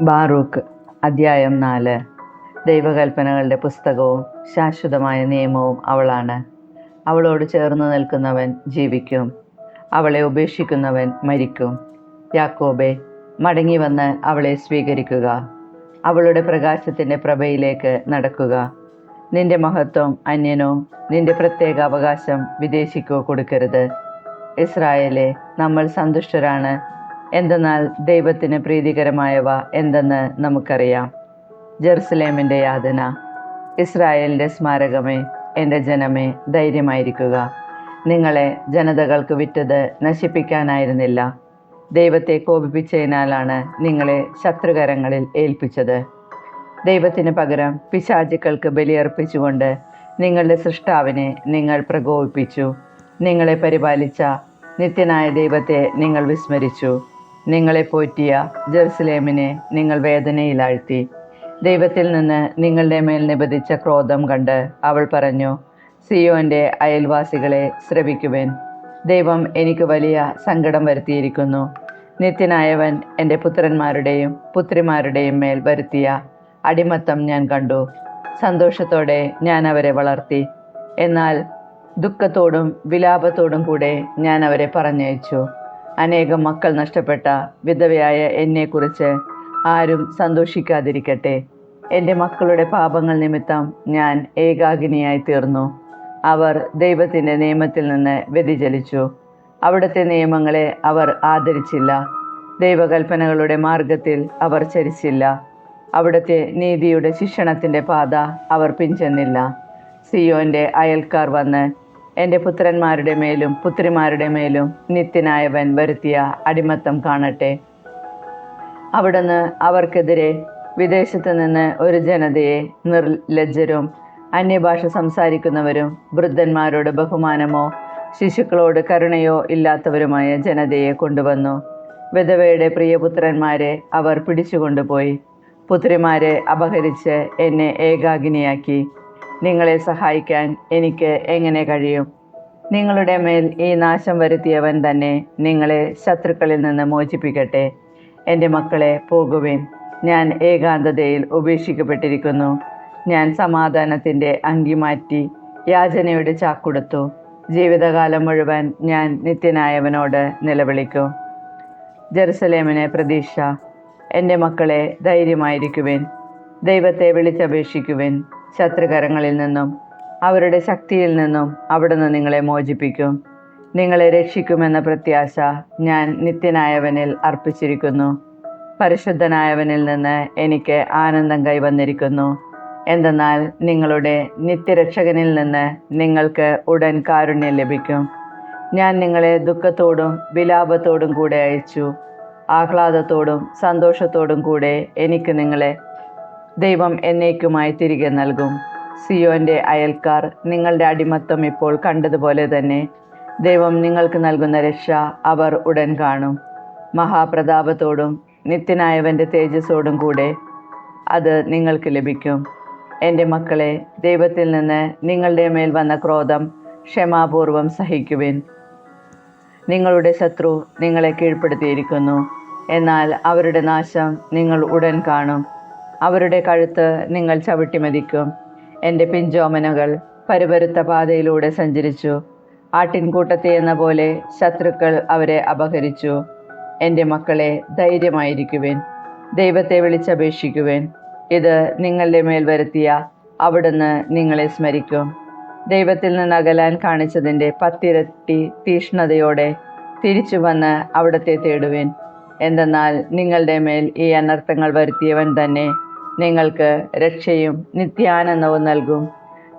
Baruch അദ്ധ്യായം നാല്. ദൈവകൽപ്പനകളുടെ പുസ്തകവും ശാശ്വതമായ നിയമവും അവളാണ്. അവളോട് ചേർന്ന് നിൽക്കുന്നവൻ ജീവിക്കും. അവളെ ഉപേക്ഷിക്കുന്നവൻ മരിക്കും. യാക്കോബെ മടങ്ങി വന്ന് അവളെ സ്വീകരിക്കുക. അവളുടെ പ്രകാശത്തിന്റെ പ്രഭയിലേക്ക് നടക്കുക. നിന്റെ മഹത്വം അന്യനോ നിന്റെ പ്രത്യേക അവകാശം വിദേശിക്കോ കൊടുക്കരുത്. ഇസ്രായേലെ നമ്മൾ സന്തുഷ്ടരാണ്. എന്തെന്നാൽ ദൈവത്തിന് പ്രീതികരമായവ എന്തെന്ന് നമുക്കറിയാം. ജെറുസലേമിന്റെ യാതന. ഇസ്രായേലിന്റെ സ്മാരകമേ എന്റെ ജനമേ ധൈര്യമായിരിക്കുക. നിങ്ങളെ ജനതകൾക്ക് വിറ്റത് നശിപ്പിക്കാനായിരുന്നില്ല. ദൈവത്തെ കോപിപ്പിച്ചതിനാലാണ് നിങ്ങളെ ശത്രുകരങ്ങളിൽ ഏൽപ്പിച്ചത്. ദൈവത്തിന് പകരം പിശാചുക്കൾക്ക് ബലിയർപ്പിച്ചുകൊണ്ട് നിങ്ങളുടെ സൃഷ്ടാവിനെ നിങ്ങൾ പ്രകോപിപ്പിച്ചു. നിങ്ങളെ പരിപാലിച്ച നിത്യനായ ദൈവത്തെ നിങ്ങൾ വിസ്മരിച്ചു. നിങ്ങളെ പോറ്റിയ ജെറുസലേമിനെ നിങ്ങൾ വേദനയിലാഴ്ത്തി. ദൈവത്തിൽ നിന്ന് നിങ്ങളുടെ മേൽ നിബദിച്ച ക്രോധം കണ്ട് അവൾ പറഞ്ഞു സിയോന്റെ അയൽവാസികളെ ശ്രവിക്കുവേൻ ദൈവം എനിക്ക് വലിയ സങ്കടം വരുത്തിയിരിക്കുന്നു. നിത്യനായവൻ എന്റെ പുത്രന്മാരുടെയും പുത്രിമാരുടെയും മേൽ വരുത്തിയ അടിമത്തം ഞാൻ കണ്ടു. സന്തോഷത്തോടെ ഞാൻ അവരെ വളർത്തി. എന്നാൽ ദുഃഖത്തോടും വിലാപത്തോടും കൂടെ ഞാൻ അവരെ പറഞ്ഞയച്ചു. അനേകം മക്കൾ നഷ്ടപ്പെട്ട വിധവയായ എന്നെക്കുറിച്ച് ആരും സന്തോഷിക്കാതിരിക്കട്ടെ. എന്റെ മക്കളുടെ പാപങ്ങൾ നിമിത്തം ഞാൻ ഏകാഗിനിയായി തീർന്നു. അവർ ദൈവത്തിന്റെ നിയമത്തിൽ നിന്ന് വ്യതിചലിച്ചു. അവിടുത്തെ നിയമങ്ങളെ അവർ ആദരിച്ചില്ല. ദൈവകൽപ്പനകളുടെ മാർഗത്തിൽ അവർ ചരിച്ചില്ല. അവിടുത്തെ നീതിയുടെ ശിക്ഷണത്തിന്റെ പാത അവർ പിഞ്ചെന്നില്ല സിയോന്റെ അയൽക്കാർ വന്ന് എന്റെ പുത്രന്മാരുടെ മേലും പുത്രിമാരുടെ മേലും നിത്യനായവൻ വരുത്തിയ അടിമത്തം കാണട്ടെ. അവിടുന്ന് അവർക്കെതിരെ വിദേശത്ത് നിന്ന് ഒരു ജനതയെ നിർലജ്ജരും അന്യഭാഷ സംസാരിക്കുന്നവരും വൃദ്ധന്മാരോട് ബഹുമാനമോ ശിശുക്കളോട് കരുണയോ ഇല്ലാത്തവരുമായ ജനതയെ കൊണ്ടുവന്നു. വിധവയുടെ പ്രിയപുത്രന്മാരെ അവർ പിടിച്ചുകൊണ്ടുപോയി. പുത്രിമാരെ അപഹരിച്ച് എന്നെ ഏകാഗിനിയാക്കി. നിങ്ങളെ സഹായിക്കാൻ എനിക്ക് എങ്ങനെ കഴിയും? നിങ്ങളുടെ മേൽ ഈ നാശം വരുത്തിയവൻ തന്നെ നിങ്ങളെ ശത്രുക്കളിൽ നിന്ന് മോചിപ്പിക്കട്ടെ. എന്റെ മക്കളെ പോകുവിൻ. ഞാൻ ഏകാന്തതയിൽ ഉപേക്ഷിക്കപ്പെട്ടിരിക്കുന്നു. ഞാൻ സമാധാനത്തിന്റെ അങ്കി മാറ്റി യാചനയുടെ ചാക്കൊടുത്തു. ജീവിതകാലം മുഴുവൻ ഞാൻ നിത്യനായവനോട് നിലവിളിക്കും. ജെറുസലേമിനെ പ്രതീക്ഷ. എന്റെ മക്കളെ ധൈര്യമായിരിക്കുവിൻ. ദൈവത്തെ വിളിച്ചപേക്ഷിക്കുവിൻ. ശത്രുകരങ്ങളിൽ നിന്നും അവരുടെ ശക്തിയിൽ നിന്നും അവിടുന്ന് നിങ്ങളെ മോചിപ്പിക്കും. നിങ്ങളെ രക്ഷിക്കുമെന്ന പ്രത്യാശ ഞാൻ നിത്യനായവനിൽ അർപ്പിച്ചിരിക്കുന്നു. പരിശുദ്ധനായവനിൽ നിന്ന് എനിക്ക് ആനന്ദം കൈവന്നിരിക്കുന്നു. എന്തെന്നാൽ നിങ്ങളുടെ നിത്യരക്ഷകനിൽ നിന്ന് നിങ്ങൾക്ക് ഉടൻ കാരുണ്യം ലഭിക്കും. ഞാൻ നിങ്ങളെ ദുഃഖത്തോടും വിലാപത്തോടും കൂടെ അയച്ചു. ആഹ്ലാദത്തോടും സന്തോഷത്തോടും കൂടെ എനിക്ക് നിങ്ങളെ ദൈവം എന്നേക്കുമായി തിരികെ നൽകും. സിയോന്റെ അയൽക്കാർ നിങ്ങളുടെ അടിമത്തം ഇപ്പോൾ കണ്ടതുപോലെ തന്നെ. ദൈവം നിങ്ങൾക്ക് നൽകുന്ന രക്ഷ അവർ ഉടൻ കാണും. മഹാപ്രതാപത്തോടും നിത്യനായവന്റെ തേജസ്സോടും കൂടെ അത് നിങ്ങൾക്ക് ലഭിക്കും. എന്റെ മക്കളെ ദൈവത്തിൽ നിന്ന് നിങ്ങളുടെ മേൽ വന്ന ക്രോധം ക്ഷമാപൂർവം സഹിക്കുവിൻ. നിങ്ങളുടെ ശത്രു നിങ്ങളെ കീഴ്പ്പെടുത്തിയിരിക്കുന്നു. എന്നാൽ അവരുടെ നാശം നിങ്ങൾ ഉടൻ കാണും. അവരുടെ കഴുത്ത് നിങ്ങൾ ചവിട്ടിമതിക്കും എന്റെ പിഞ്ചോമനകൾ പരുപരുത്ത പാതയിലൂടെ സഞ്ചരിച്ചു. ആട്ടിൻകൂട്ടത്തെ എന്ന പോലെ ശത്രുക്കൾ അവരെ അപഹരിച്ചു. എന്റെ മക്കളെ ധൈര്യമായിരിക്കുവിൻ. ദൈവത്തെ വിളിച്ചപേക്ഷിക്കുവിൻ. ഇത് നിങ്ങളുടെ മേൽ വരുത്തിയ അവിടുന്ന് നിങ്ങളെ സ്മരിക്കും. ദൈവത്തിൽ നിന്ന് അകലാൻ കാണിച്ചതിന്റെ പത്തിരട്ടി തീഷ്ണതയോടെ തിരിച്ചു വന്ന് അവിടത്തെ തേടുവിൻ. എന്തെന്നാൽ നിങ്ങളുടെ മേൽ ഈ അനർത്ഥങ്ങൾ വരുത്തിയവൻ തന്നെ നിങ്ങൾക്ക് രക്ഷയും നിത്യാനന്ദവും നൽകും.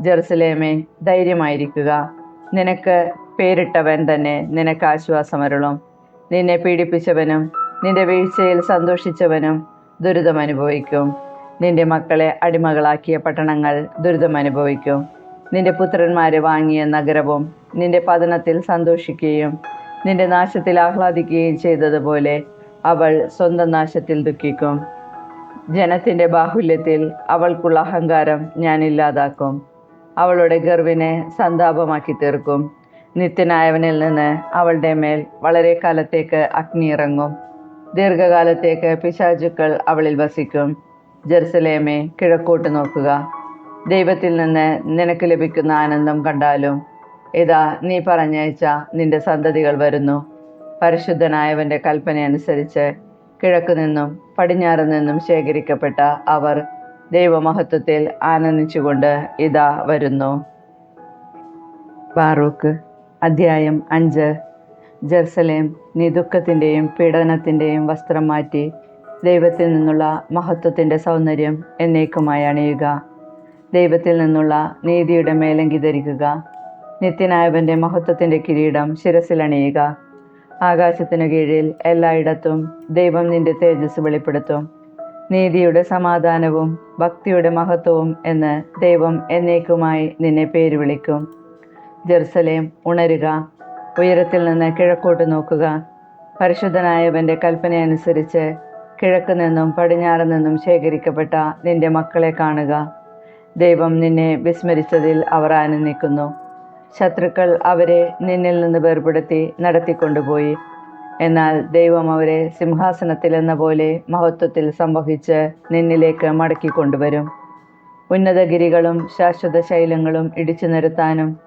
ജെറുസലേമേ ധൈര്യമായിരിക്കുക. നിനക്ക് പേരിട്ടവൻ തന്നെ നിനക്ക് ആശ്വാസമരുളും നിന്നെ പീഡിപ്പിച്ചവനും നിന്റെ വീഴ്ചയിൽ സന്തോഷിച്ചവനും ദുരിതമനുഭവിക്കും നിന്റെ മക്കളെ അടിമകളാക്കിയ പട്ടണങ്ങൾ ദുരിതമനുഭവിക്കും നിന്റെ പുത്രന്മാരെ വാങ്ങിയ നഗരവും നിന്റെ പതനത്തിൽ സന്തോഷിക്കുകയും നിന്റെ നാശത്തിൽ ആഹ്ലാദിക്കുകയും ചെയ്തതുപോലെ അവൾ സ്വന്തം നാശത്തിൽ ദുഃഖിക്കും. ജനത്തിന്റെ ബാഹുല്യത്തിൽ അവൾക്കുള്ള അഹങ്കാരം ഞാൻ ഇല്ലാതാക്കും. അവളുടെ ഗർവിനെ സന്താപമാക്കി തീർക്കും. നിത്യനായവനിൽ നിന്ന് അവളുടെ മേൽ വളരെ കാലത്തേക്ക് അഗ്നി ഇറങ്ങും. ദീർഘകാലത്തേക്ക് പിശാചുക്കൾ അവളിൽ വസിക്കും. ജെറുസലേമെ കിഴക്കോട്ട് നോക്കുക. ദൈവത്തിൽ നിന്ന് നിനക്ക് ലഭിക്കുന്ന ആനന്ദം കണ്ടാലും ഇതാ നീ പറഞ്ഞയച്ച നിന്റെ സന്തതികൾ വരുന്നു. പരിശുദ്ധനായവന്റെ കൽപ്പനയനുസരിച്ച് കിഴക്കു നിന്നും പടിഞ്ഞാറ് നിന്നും ശേഖരിക്കപ്പെട്ട അവർ ദൈവമഹത്വത്തിൽ ആനന്ദിച്ചുകൊണ്ട് ഇതാ വരുന്നു. ബാറൂക്ക് അധ്യായം അഞ്ച്. ജെറുസലേം നീ ദുഃഖത്തിന്റെയും പീഡനത്തിന്റെയും വസ്ത്രം മാറ്റി ദൈവത്തിൽ നിന്നുള്ള മഹത്വത്തിന്റെ സൗന്ദര്യം എന്നേക്കുമായി അണിയുക. ദൈവത്തിൽ നിന്നുള്ള നീതിയുടെ മേലങ്കി ധരിക്കുക. നിത്യനായവന്റെ മഹത്വത്തിന്റെ കിരീടം ശിരസിലണിയുക. ആകാശത്തിനു കീഴിൽ എല്ലായിടത്തും ദൈവം നിന്റെ തേജസ് വെളിപ്പെടുത്തും. നീതിയുടെ സമാധാനവും ഭക്തിയുടെ മഹത്വവും എന്ന് ദൈവം എന്നേക്കുമായി നിന്നെ പേര് വിളിക്കും. ജെറുസലേം ഉണരുക. ഉയരത്തിൽ നിന്ന് കിഴക്കോട്ട് നോക്കുക. പരിശുദ്ധനായവന്റെ കൽപ്പനയനുസരിച്ച് കിഴക്ക് നിന്നും പടിഞ്ഞാറ് നിന്നും ശേഖരിക്കപ്പെട്ട നിന്റെ മക്കളെ കാണുക. ദൈവം നിന്നെ വിസ്മരിച്ചതിൽ അവർ ആനന്ദിക്കുന്നു. ശത്രുക്കൾ അവരെ നിന്നിൽ നിന്ന് വേർപെടുത്തി നടത്തിക്കൊണ്ടുപോയി. എന്നാൽ ദൈവം അവരെ സിംഹാസനത്തിൽ എന്ന പോലെ മഹത്വത്തിൽ സംഭവിച്ച് നിന്നിലേക്ക് മടക്കിക്കൊണ്ടുവരും ഉന്നതഗിരികളും ശാശ്വത ശൈലങ്ങളും ഇടിച്ചു നിരത്താനും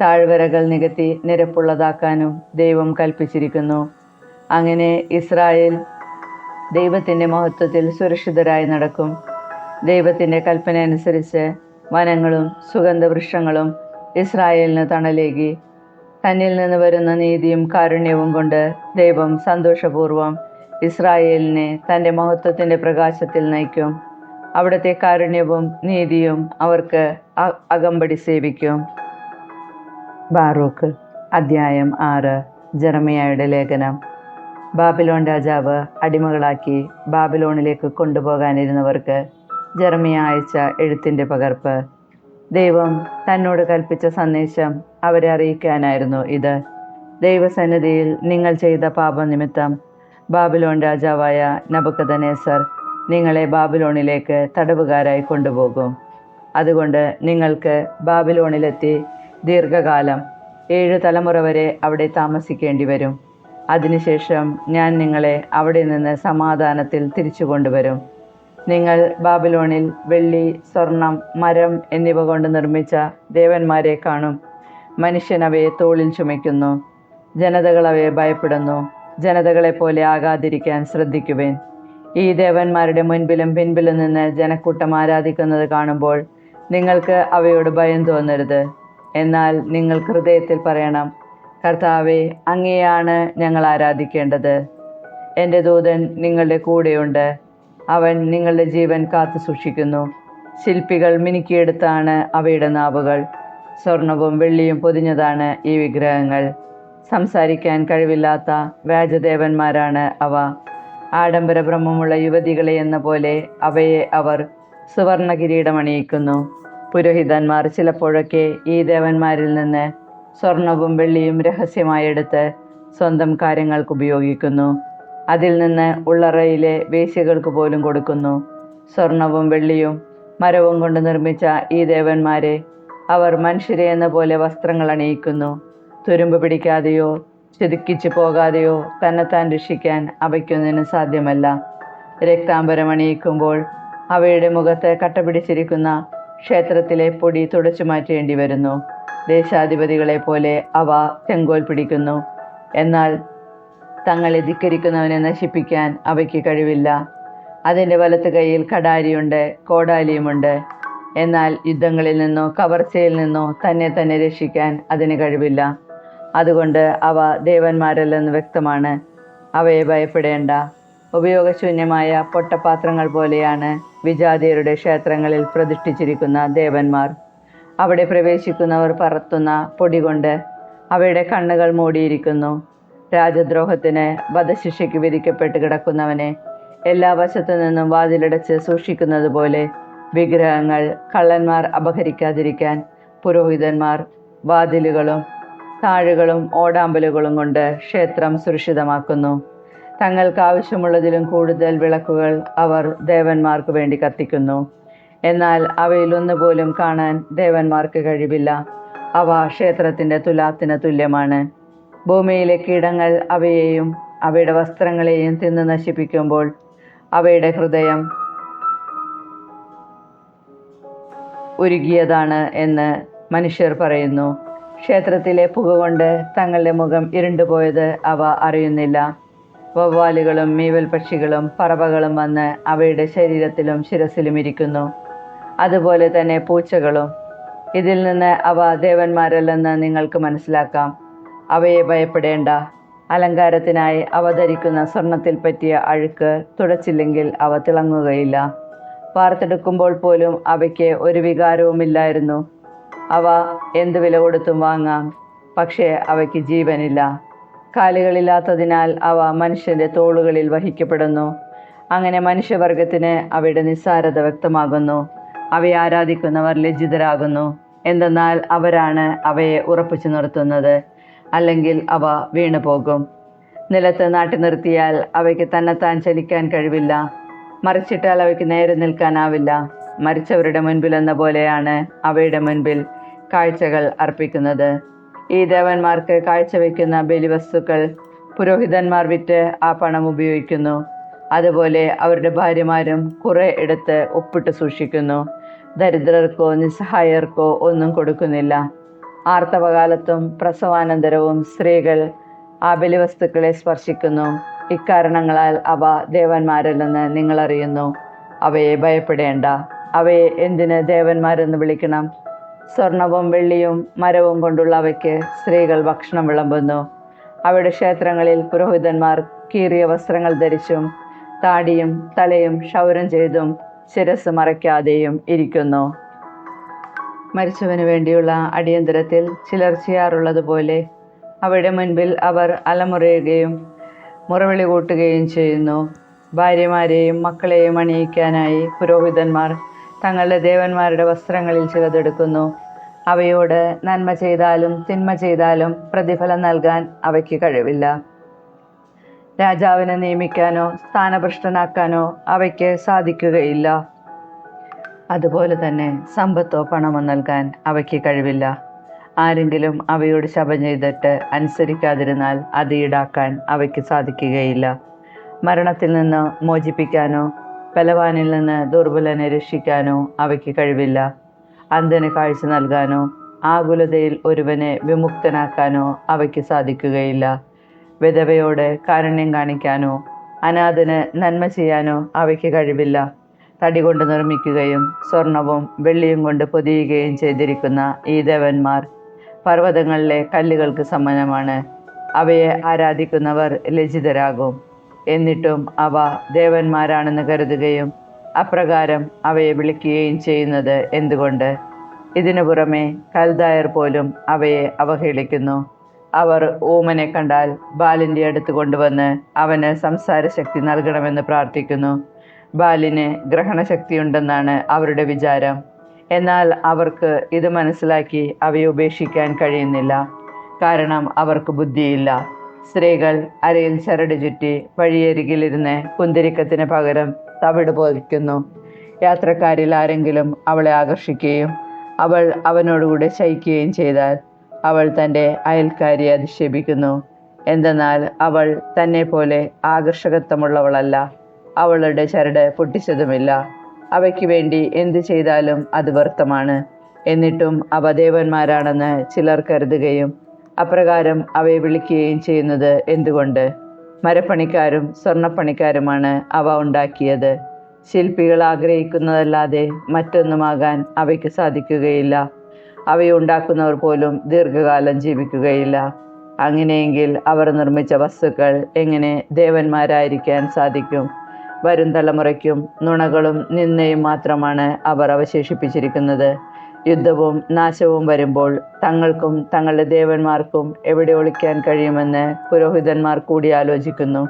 താഴ്വരകൾ നികത്തി നിരപ്പുള്ളതാക്കാനും ദൈവം കൽപ്പിച്ചിരിക്കുന്നു. അങ്ങനെ ഇസ്രായേൽ ദൈവത്തിന്റെ മഹത്വത്തിൽ സുരക്ഷിതരായി നടക്കും. ദൈവത്തിന്റെ കൽപ്പന അനുസരിച്ച് വനങ്ങളും സുഗന്ധവൃക്ഷങ്ങളും ഇസ്രായേലിന് തണലേകി. തന്നിൽ നിന്ന് വരുന്ന നീതിയും കാരുണ്യവും കൊണ്ട് ദൈവം സന്തോഷപൂർവം ഇസ്രായേലിനെ തന്റെ മഹത്വത്തിന്റെ പ്രകാശത്തിൽ നയിക്കും. അവിടുത്തെ കാരുണ്യവും നീതിയും അവർക്ക് അകമ്പടി സേവിക്കും. ബാറൂക്ക് അദ്ധ്യായം ആറ് ജെറമിയായുടെ ലേഖനം. ബാബിലോൺ രാജാവ് അടിമകളാക്കി ബാബിലോണിലേക്ക് കൊണ്ടുപോകാനിരുന്നവർക്ക് ജെറമിയ അയച്ച എഴുത്തിന്റെ പകർപ്പ് ദൈവം തന്നോട് കൽപ്പിച്ച സന്ദേശം അവരെ അറിയിക്കാനായിരുന്നു ഇത്. ദൈവസന്നിധിയിൽ നിങ്ങൾ ചെയ്ത പാപനിമിത്തം ബാബിലോൺ രാജാവായ നബുക്കദനേസർ നിങ്ങളെ ബാബിലോണിലേക്ക് തടവുകാരായി കൊണ്ടുപോകും. അതുകൊണ്ട് നിങ്ങൾക്ക് ബാബിലോണിലെത്തി ദീർഘകാലം ഏഴ് തലമുറ വരെ അവിടെ താമസിക്കേണ്ടി വരും. അതിനുശേഷം ഞാൻ നിങ്ങളെ അവിടെ നിന്ന് സമാധാനത്തിൽ തിരിച്ചു കൊണ്ടുവരും. നിങ്ങൾ ബാബിലോണിൽ വെള്ളി സ്വർണം മരം എന്നിവ കൊണ്ട് നിർമ്മിച്ച ദേവന്മാരെ കാണും. മനുഷ്യൻ അവയെ തോളിൽ ചുമയ്ക്കുന്നു. ജനതകൾ അവയെ ഭയപ്പെടുന്നു. ജനതകളെപ്പോലെ ആകാതിരിക്കാൻ ശ്രദ്ധിക്കുവേൻ. ഈ ദേവന്മാരുടെ മുൻപിലും പിൻപിലും നിന്ന് ജനക്കൂട്ടം ആരാധിക്കുന്നത് കാണുമ്പോൾ നിങ്ങൾക്ക് അവയോട് ഭയം തോന്നരുത്. എന്നാൽ നിങ്ങൾ ഹൃദയത്തിൽ പറയണം കർത്താവെ അങ്ങേയാണ് ഞങ്ങൾ ആരാധിക്കേണ്ടത്. എന്റെ ദൂതൻ നിങ്ങളുടെ കൂടെയുണ്ട്. അവൻ നിങ്ങളുടെ ജീവൻ കാത്തു സൂക്ഷിക്കുന്നു. ശില്പികൾ മിനുക്കിയെടുത്താണ് അവയുടെ നാവുകൾ. സ്വർണവും വെള്ളിയും പൊതിഞ്ഞതാണ് ഈ വിഗ്രഹങ്ങൾ. സംസാരിക്കാൻ കഴിവില്ലാത്ത വ്യാജദേവന്മാരാണ് അവ. ആഡംബര ബ്രഹ്മമുള്ള യുവതികളെ എന്ന പോലെ അവയെ അവർ സുവർണ കിരീടമണിയിക്കുന്നു പുരോഹിതന്മാർ ചിലപ്പോഴൊക്കെ ഈ ദേവന്മാരിൽ നിന്ന് സ്വർണവും വെള്ളിയും രഹസ്യമായി എടുത്ത് സ്വന്തം കാര്യങ്ങൾക്ക് ഉപയോഗിക്കുന്നു. അതിൽ നിന്ന് ഉള്ളറയിലെ വേശ്യകൾക്ക് പോലും കൊടുക്കുന്നു. സ്വർണവും വെള്ളിയും മരവും കൊണ്ട് നിർമ്മിച്ച ഈ ദേവന്മാരെ അവർ മനുഷ്യരെ എന്ന പോലെ വസ്ത്രങ്ങൾ അണിയിക്കുന്നു. തുരുമ്പ് പിടിക്കാതെയോ ചെതുക്കിച്ചു പോകാതെയോ തന്നെത്താൻ രക്ഷിക്കാൻ അവയ്ക്കൊന്നിനും സാധ്യമല്ല. രക്താംബരം അണിയിക്കുമ്പോൾ അവയുടെ മുഖത്ത് കട്ടപിടിച്ചിരിക്കുന്ന ക്ഷേത്രത്തിലെ പൊടി തുടച്ചു മാറ്റേണ്ടി വരുന്നു ദേശാധിപതികളെ പോലെ അവ ചെങ്കോൽ പിടിക്കുന്നു. എന്നാൽ തങ്ങളെ ധിക്കരിക്കുന്നവനെ നശിപ്പിക്കാൻ അവയ്ക്ക് കഴിവില്ല. അതിന്റെ വലത്ത് കൈയിൽ കടാരിയുണ്ട് കോടാലിയുമുണ്ട്. എന്നാൽ യുദ്ധങ്ങളിൽ നിന്നോ കവർച്ചയിൽ നിന്നോ തന്നെ തന്നെ രക്ഷിക്കാൻ അതിന് കഴിവില്ല. അതുകൊണ്ട് അവ ദേവന്മാരല്ലെന്ന് വ്യക്തമാണ്. അവയെ ഭയപ്പെടേണ്ട. ഉപയോഗശൂന്യമായ പൊട്ടപാത്രങ്ങൾ പോലെയാണ് വിജാതിയരുടെ ക്ഷേത്രങ്ങളിൽ പ്രതിഷ്ഠിച്ചിരിക്കുന്ന ദേവന്മാർ. അവിടെ പ്രവേശിക്കുന്നവർ പറത്തുന്ന പൊടി കൊണ്ട് അവയുടെ കണ്ണുകൾ മൂടിയിരിക്കുന്നു. രാജദ്രോഹത്തിന് വധശിക്ഷയ്ക്ക് വിധിക്കപ്പെട്ട് കിടക്കുന്നവനെ എല്ലാ വശത്തു നിന്നും വാതിലടച്ച് സൂക്ഷിക്കുന്നത് പോലെ വിഗ്രഹങ്ങൾ കള്ളന്മാർ അപഹരിക്കാതിരിക്കാൻ പുരോഹിതന്മാർ വാതിലുകളും താഴുകളും ഓടാമ്പലുകളും കൊണ്ട് ക്ഷേത്രം സുരക്ഷിതമാക്കുന്നു. തങ്ങൾക്ക് ആവശ്യമുള്ളതിലും കൂടുതൽ വിളക്കുകൾ അവർ ദേവന്മാർക്ക് വേണ്ടി കത്തിക്കുന്നു. എന്നാൽ അവയിലൊന്നുപോലും കാണാൻ ദേവന്മാർക്ക് കഴിവില്ല. അവ ക്ഷേത്രത്തിന്റെ തുലാത്തിന് തുല്യമാണ്. ഭൂമിയിലെ കീടങ്ങൾ അവയെയും അവയുടെ വസ്ത്രങ്ങളെയും തിന്ന് നശിപ്പിക്കുമ്പോൾ അവയുടെ ഹൃദയം ഉരുകിയതാണ് എന്ന് മനുഷ്യർ പറയുന്നു. ക്ഷേത്രത്തിലെ പുക കൊണ്ട് തങ്ങളുടെ മുഖം ഇരുണ്ടുപോയത് അവ അറിയുന്നില്ല. വവ്വാലുകളും മീവൽ പക്ഷികളും പറവകളും വന്ന് അവയുടെ ശരീരത്തിലും ശിരസിലും ഇരിക്കുന്നു. അതുപോലെ തന്നെ പൂച്ചകളും. ഇതിൽ നിന്ന് അവ ദേവന്മാരല്ലെന്ന് നിങ്ങൾക്ക് മനസ്സിലാക്കാം. അവയെ ഭയപ്പെടേണ്ട. അലങ്കാരത്തിനായി അവ ധരിക്കുന്ന സ്വർണത്തിൽ പറ്റിയ അഴുക്ക് തുടച്ചില്ലെങ്കിൽ അവ തിളങ്ങുകയില്ല. വാർത്തെടുക്കുമ്പോൾ പോലും അവയ്ക്ക് ഒരു വികാരവുമില്ലായിരുന്നു. അവ എന്ത് വില കൊടുത്തും വാങ്ങാം പക്ഷേ അവയ്ക്ക് ജീവനില്ല. കാലുകളില്ലാത്തതിനാൽ അവ മനുഷ്യന്റെ തോളുകളിൽ വഹിക്കപ്പെടുന്നു. അങ്ങനെ മനുഷ്യവർഗത്തിന് അവയുടെ നിസ്സാരത വ്യക്തമാകുന്നു. അവയെ ആരാധിക്കുന്നവർ ലജ്ജിതരാകുന്നു. എന്തെന്നാൽ അവരാണ് അവയെ ഉറപ്പിച്ചു നിർത്തുന്നത്. അല്ലെങ്കിൽ അവ വീണു പോകും നിലത്ത് നാട്ടി നിർത്തിയാൽ അവയ്ക്ക് തന്നെത്താൻ ചലിക്കാൻ കഴിവില്ല. മറിച്ചിട്ടാൽ അവയ്ക്ക് നേരെ നിൽക്കാനാവില്ല. മരിച്ചവരുടെ മുൻപിൽ എന്ന പോലെയാണ് അവയുടെ മുൻപിൽ കാഴ്ചകൾ അർപ്പിക്കുന്നത്. ഈ ദേവന്മാർക്ക് കാഴ്ചവെക്കുന്ന ബലിവസ്തുക്കൾ പുരോഹിതന്മാർ വിറ്റ് ആ പണം ഉപയോഗിക്കുന്നു. അതുപോലെ അവരുടെ ഭാര്യമാരും കുറെ എടുത്ത് ഒപ്പിട്ട് സൂക്ഷിക്കുന്നു. ദരിദ്രർക്കോ നിസ്സഹായർക്കോ ഒന്നും കൊടുക്കുന്നില്ല. ആർത്തവകാലത്തും പ്രസവാനന്തരവും സ്ത്രീകൾ ആ ബലിവസ്തുക്കളെ സ്പർശിക്കുന്നു. ഇക്കാരണങ്ങളാൽ അവ ദേവന്മാരല്ലെന്ന് നിങ്ങളറിയുന്നു. അവയെ ഭയപ്പെടേണ്ട. അവയെ എന്തിന് ദേവന്മാരെന്ന് വിളിക്കണം? സ്വർണവും വെള്ളിയും മരവും കൊണ്ടുള്ള അവയ്ക്ക് സ്ത്രീകൾ ഭക്ഷണം വിളമ്പുന്നു. അവയുടെ ക്ഷേത്രങ്ങളിൽ പുരോഹിതന്മാർ കീറിയ വസ്ത്രങ്ങൾ ധരിച്ചും താടിയും തലയും ക്ഷൗരം ചെയ്തും ശിരസ് മറയ്ക്കാതെയും ഇരിക്കുന്നു. മരിച്ചവന് വേണ്ടിയുള്ള അടിയന്തരത്തിൽ ചിലർ ചെയ്യാറുള്ളതുപോലെ അവരുടെ മുൻപിൽ അവർ അലമുറയുകയും മുറവിളി കൂട്ടുകയും ചെയ്യുന്നു. ഭാര്യമാരെയും മക്കളെയും അണിയിക്കാനായി പുരോഹിതന്മാർ തങ്ങളുടെ ദേവന്മാരുടെ വസ്ത്രങ്ങളിൽ ചിലതെടുക്കുന്നു. അവയോട് നന്മ ചെയ്താലും തിന്മ ചെയ്താലും പ്രതിഫലം നൽകാൻ അവയ്ക്ക് കഴിവില്ല. രാജാവിനെ നിയമിക്കാനോ സ്ഥാനഭ്രഷ്ടനാക്കാനോ അവയ്ക്ക് സാധിക്കുകയില്ല. അതുപോലെ തന്നെ സമ്പത്തോ പണമോ നൽകാൻ അവയ്ക്ക് കഴിവില്ല. ആരെങ്കിലും അവയോട് ശപം ചെയ്തിട്ട് അനുസരിക്കാതിരുന്നാൽ അത് ഈടാക്കാൻ അവയ്ക്ക് സാധിക്കുകയില്ല. മരണത്തിൽ നിന്ന് മോചിപ്പിക്കാനോ ബലവാനിൽ നിന്ന് ദുർബലനെ രക്ഷിക്കാനോ അവയ്ക്ക് കഴിവില്ല. അന്ധന് കാഴ്ച നൽകാനോ ആകുലതയിൽ ഒരുവനെ വിമുക്തനാക്കാനോ അവയ്ക്ക് സാധിക്കുകയില്ല. വിധവയോട് കാരുണ്യം കാണിക്കാനോ അനാഥന് നന്മ ചെയ്യാനോ അവയ്ക്ക് കഴിവില്ല. തടി കൊണ്ട് നിർമ്മിക്കുകയും സ്വർണവും വെള്ളിയും കൊണ്ട് പൊതിയുകയും ചെയ്തിരിക്കുന്ന ഈ ദേവന്മാർ പർവതങ്ങളിലെ കല്ലുകൾക്ക് സമാനമാണ്. അവയെ ആരാധിക്കുന്നവർ ലജ്ജിതരാകും. എന്നിട്ടും അവ ദേവന്മാരാണെന്ന് കരുതുകയും അപ്രകാരം അവയെ വിളിക്കുകയും ചെയ്യുന്നത് എന്തുകൊണ്ട്? ഇതിനു പുറമെ കൽദായർ പോലും അവയെ അവഹേളിക്കുന്നു. അവർ ഓമനെ കണ്ടാൽ ബാലിന്റെ അടുത്ത് കൊണ്ടുവന്ന് അവന് സംസാരശക്തി നൽകണമെന്ന് പ്രാർത്ഥിക്കുന്നു. ബാലിന് ഗ്രഹണശക്തിയുണ്ടെന്നാണ് അവരുടെ വിചാരം. എന്നാൽ അവർക്ക് ഇത് മനസ്സിലാക്കി അവയെ ഉപേക്ഷിക്കാൻ കഴിയുന്നില്ല. കാരണം അവർക്ക് ബുദ്ധിയില്ല. സ്ത്രീകൾ അരയിൽ ചരട് ചുറ്റി വഴിയരികിലിരുന്ന് കുന്തിരിക്കത്തിന് പകരം തവിട് പോലിക്കുന്നു യാത്രക്കാരിൽ ആരെങ്കിലും അവളെ ആകർഷിക്കുകയും അവൾ അവനോടുകൂടെ ശയിക്കുകയും ചെയ്താൽ അവൾ തന്റെ അയൽക്കാരിയെ അധിക്ഷേപിക്കുന്നു. എന്തെന്നാൽ അവൾ തന്നെ പോലെ ആകർഷകത്വമുള്ളവളല്ല. അവളുടെ ചരട് പൊട്ടിച്ചതുമില്ല. അവയ്ക്ക് വേണ്ടി എന്ത് ചെയ്താലും അത് വ്യർത്ഥമാണ്. എന്നിട്ടും അവ ദേവന്മാരാണെന്ന് ചിലർ കരുതുകയും അപ്രകാരം അവയെ വിളിക്കുകയും ചെയ്യുന്നത് എന്തുകൊണ്ട്? മരപ്പണിക്കാരും സ്വർണപ്പണിക്കാരുമാണ് അവ ഉണ്ടാക്കിയത്. ശില്പികൾ ആഗ്രഹിക്കുന്നതല്ലാതെ മറ്റൊന്നുമാകാൻ അവയ്ക്ക് സാധിക്കുകയില്ല. അവയുണ്ടാക്കുന്നവർ പോലും ദീർഘകാലം ജീവിക്കുകയില്ല. അങ്ങനെയെങ്കിൽ അവർ നിർമ്മിച്ച വസ്തുക്കൾ എങ്ങനെ ദേവന്മാരായിരിക്കാൻ സാധിക്കും? വരും തലമുറയ്ക്കും നുണകളും നിന്നയും മാത്രമാണ് അവർ അവശേഷിപ്പിച്ചിരിക്കുന്നത്. യുദ്ധവും നാശവും വരുമ്പോൾ തങ്ങൾക്കും തങ്ങളുടെ ദേവന്മാർക്കും എവിടെ ഒളിക്കാൻ കഴിയുമെന്ന് പുരോഹിതന്മാർ കൂടി ആലോചിക്കുന്നു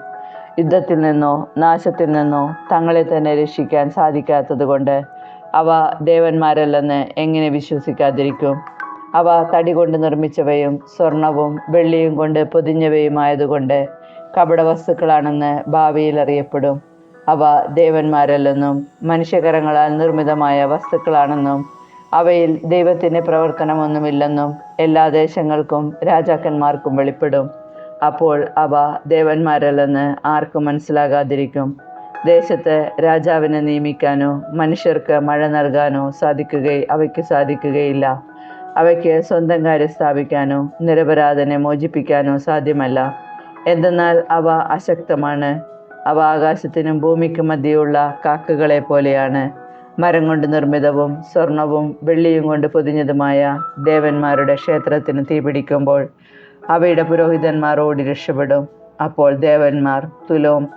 യുദ്ധത്തിൽ നിന്നോ നാശത്തിൽ നിന്നോ തങ്ങളെ തന്നെ രക്ഷിക്കാൻ സാധിക്കാത്തതുകൊണ്ട് അവ ദേവന്മാരല്ലെന്ന് എങ്ങനെ വിശ്വസിക്കാതിരിക്കും? അവ തടി കൊണ്ട് നിർമ്മിച്ചവയും സ്വർണവും വെള്ളിയും കൊണ്ട് പൊതിഞ്ഞവയുമായതുകൊണ്ട് കപട വസ്തുക്കളാണെന്ന് ഭാവിയിൽ അറിയപ്പെടും. അവ ദേവന്മാരല്ലെന്നും മനുഷ്യകരങ്ങളാൽ നിർമ്മിതമായ വസ്തുക്കളാണെന്നും അവയിൽ ദൈവത്തിന്റെ പ്രവർത്തനമൊന്നുമില്ലെന്നും എല്ലാ ദേശങ്ങൾക്കും രാജാക്കന്മാർക്കും വെളിപ്പെടും. അപ്പോൾ അവ ദേവന്മാരല്ലെന്ന് ആർക്കും മനസ്സിലാകാതിരിക്കും. ദേശത്ത് രാജാവിനെ നിയമിക്കാനോ മനുഷ്യർക്ക് മഴ നൽകാനോ സാധിക്കുക അവയ്ക്ക് സാധിക്കുകയില്ല. അവയ്ക്ക് സ്വന്തം കാര്യം സ്ഥാപിക്കാനോ നിരപരാധനെ മോചിപ്പിക്കാനോ സാധ്യമല്ല. എന്തെന്നാൽ അവ അശക്തമാണ്. അവ ആകാശത്തിനും ഭൂമിക്കും മധ്യയുള്ള കാക്കകളെ പോലെയാണ്. മരം കൊണ്ട് നിർമ്മിതവും സ്വർണവും വെള്ളിയും കൊണ്ട് പൊതിഞ്ഞതുമായ ദേവന്മാരുടെ ക്ഷേത്രത്തിന് തീപിടിക്കുമ്പോൾ അവയുടെ പുരോഹിതന്മാർ ഓടി രക്ഷപ്പെടും. അപ്പോൾ ദേവന്മാർ തുലോം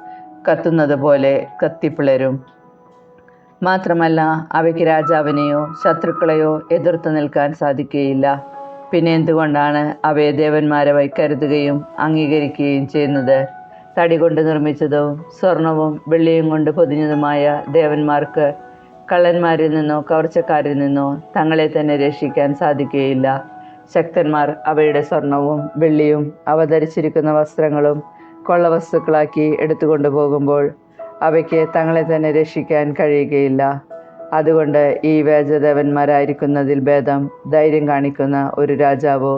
കത്തുന്നത് പോലെ കത്തിപ്പിളരും. മാത്രമല്ല അവയ്ക്ക് രാജാവിനെയോ ശത്രുക്കളെയോ എതിർത്തു നിൽക്കാൻ സാധിക്കുകയില്ല. പിന്നെ എന്തുകൊണ്ടാണ് അവയെ ദേവന്മാരെ കരുതുകയും അംഗീകരിക്കുകയും ചെയ്യുന്നത്? തടി കൊണ്ട് നിർമ്മിച്ചതും സ്വർണവും വെള്ളിയും കൊണ്ട് പൊതിഞ്ഞതുമായ ദേവന്മാർക്ക് കള്ളന്മാരിൽ നിന്നോ കവർച്ചക്കാരിൽ നിന്നോ തങ്ങളെ തന്നെ രക്ഷിക്കാൻ സാധിക്കുകയില്ല. ശക്തന്മാർ അവയുടെ സ്വർണവും വെള്ളിയും അവ ധരിച്ചിരിക്കുന്ന വസ്ത്രങ്ങളും കൊള്ളവസ്തുക്കളാക്കി എടുത്തുകൊണ്ടു പോകുമ്പോൾ അവയ്ക്ക് തങ്ങളെ തന്നെ രക്ഷിക്കാൻ കഴിയുകയില്ല. അതുകൊണ്ട് ഈ വേജദേവന്മാരായിരിക്കുന്നതിൽ ഭേദം ധൈര്യം കാണിക്കുന്ന ഒരു രാജാവോ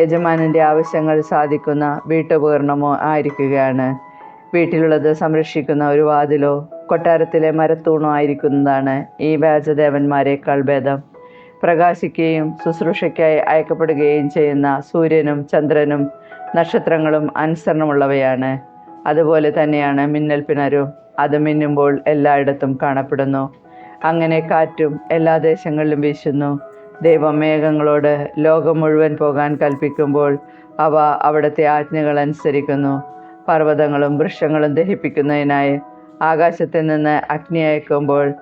യജമാനന്റെ ആവശ്യങ്ങൾ സാധിക്കുന്ന വീട്ടുപകരണമോ ആയിരിക്കുകയാണ്. വീട്ടിലുള്ളത് സംരക്ഷിക്കുന്ന ഒരു വാതിലോ കൊട്ടാരത്തിലെ മരത്തൂണോ ആയിരിക്കുന്നതാണ് ഈ വ്യാജദേവന്മാരെക്കാൾ ഭേദം. പ്രകാശിക്കുകയും ശുശ്രൂഷയ്ക്കായി അയക്കപ്പെടുകയും ചെയ്യുന്ന സൂര്യനും ചന്ദ്രനും നക്ഷത്രങ്ങളും അനുസരണമുള്ളവയാണ്. അതുപോലെ തന്നെയാണ് മിന്നൽ പിണരും. അത് മിന്നുമ്പോൾ എല്ലായിടത്തും കാണപ്പെടുന്നു. അങ്ങനെ കാറ്റും എല്ലാ ദേശങ്ങളിലും വീശുന്നു. ദൈവം മേഘങ്ങളോട് ലോകം മുഴുവൻ പോകാൻ കൽപ്പിക്കുമ്പോൾ അവ അവിടുത്തെ ആജ്ഞകൾ അനുസരിക്കുന്നു. പർവതങ്ങളും വൃക്ഷങ്ങളും ദഹിപ്പിക്കുന്നതിനായി ആകാശത്തിൽ നിന്ന് അഗ്നി അയക്കുമ്പോൾ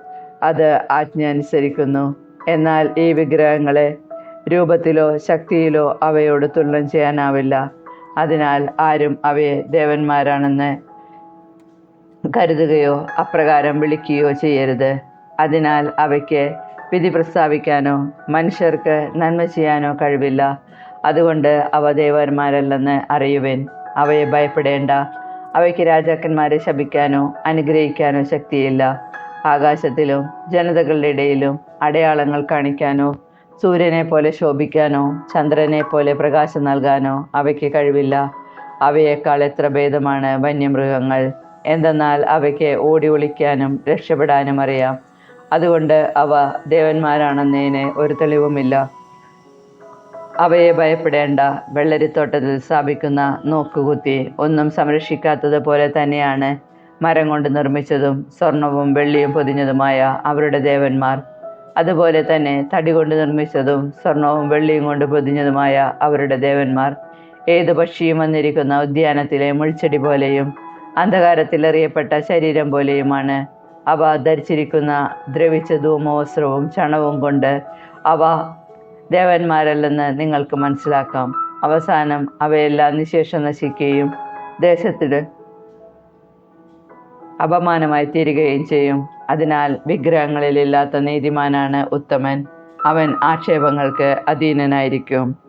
അത് ആജ്ഞ അനുസരിക്കുന്നു. എന്നാൽ ഈ വിഗ്രഹങ്ങളെ രൂപത്തിലോ ശക്തിയിലോ അവയോട് തുലനം ചെയ്യാനാവില്ല. അതിനാൽ ആരും അവയെ ദേവന്മാരാണെന്ന് കരുതുകയോ അപ്രകാരം വിളിക്കുകയോ ചെയ്യരുത്. അതിനാൽ അവയ്ക്ക് വിധി പ്രസ്താവിക്കാനോ മനുഷ്യർക്ക് നന്മ ചെയ്യാനോ കഴിവില്ല. അതുകൊണ്ട് അവ ദേവന്മാരല്ലെന്ന് അറിയുവേൻ. അവയെ ഭയപ്പെടേണ്ട. അവയ്ക്ക് രാജാക്കന്മാരെ ശപിക്കാനോ അനുഗ്രഹിക്കാനോ ശക്തിയില്ല. ആകാശത്തിലും ജനതകളുടെ ഇടയിലും അടയാളങ്ങൾ കാണിക്കാനോ സൂര്യനെ പോലെ ശോഭിക്കാനോ ചന്ദ്രനെ പോലെ പ്രകാശം നൽകാനോ അവയ്ക്ക് കഴിവില്ല. അവയേക്കാൾ എത്ര ഭേദമാണ് വന്യമൃഗങ്ങൾ. എന്തെന്നാൽ അവയ്ക്ക് ഓടി ഒളിക്കാനും രക്ഷപ്പെടാനും അറിയാം. അതുകൊണ്ട് അവ ദേവന്മാരാണെന്നതിന് ഒരു തെളിവുമില്ല. അവയെ ഭയപ്പെടേണ്ട. വെള്ളരിത്തോട്ടത്തിൽ സ്ഥാപിക്കുന്ന നോക്കുകുത്തി ഒന്നും സംരക്ഷിക്കാത്തത് പോലെ തന്നെയാണ് മരം കൊണ്ട് നിർമ്മിച്ചതും സ്വർണവും വെള്ളിയും പൊതിഞ്ഞതുമായ അവരുടെ ദേവന്മാർ. അതുപോലെ തന്നെ തടി കൊണ്ട് നിർമ്മിച്ചതും സ്വർണവും വെള്ളിയും കൊണ്ട് പൊതിഞ്ഞതുമായ അവരുടെ ദേവന്മാർ. ഏത് പക്ഷിയും വന്നിരിക്കുന്ന ഉദ്യാനത്തിലെ മുൾച്ചെടി പോലെയും അന്ധകാരത്തിൽ എറിയപ്പെട്ട ശരീരം പോലെയുമാണ് അവ ധരിച്ചിരിക്കുന്ന ദ്രവിച്ച ധൂമവസ്ത്രവും ചണവും കൊണ്ട് അവ ദേവന്മാരല്ലെന്ന് നിങ്ങൾക്ക് മനസ്സിലാക്കാം. അവസാനം അവയെല്ലാം നിശേഷം നശിക്കുകയും ദേശത്തിൽ അപമാനമായി തീരുകയും ചെയ്യും. അതിനാൽ വിഗ്രഹങ്ങളിലില്ലാത്ത നീതിമാനാണ് ഉത്തമൻ. അവൻ ആക്ഷേപങ്ങൾക്ക് അധീനനായിരിക്കും.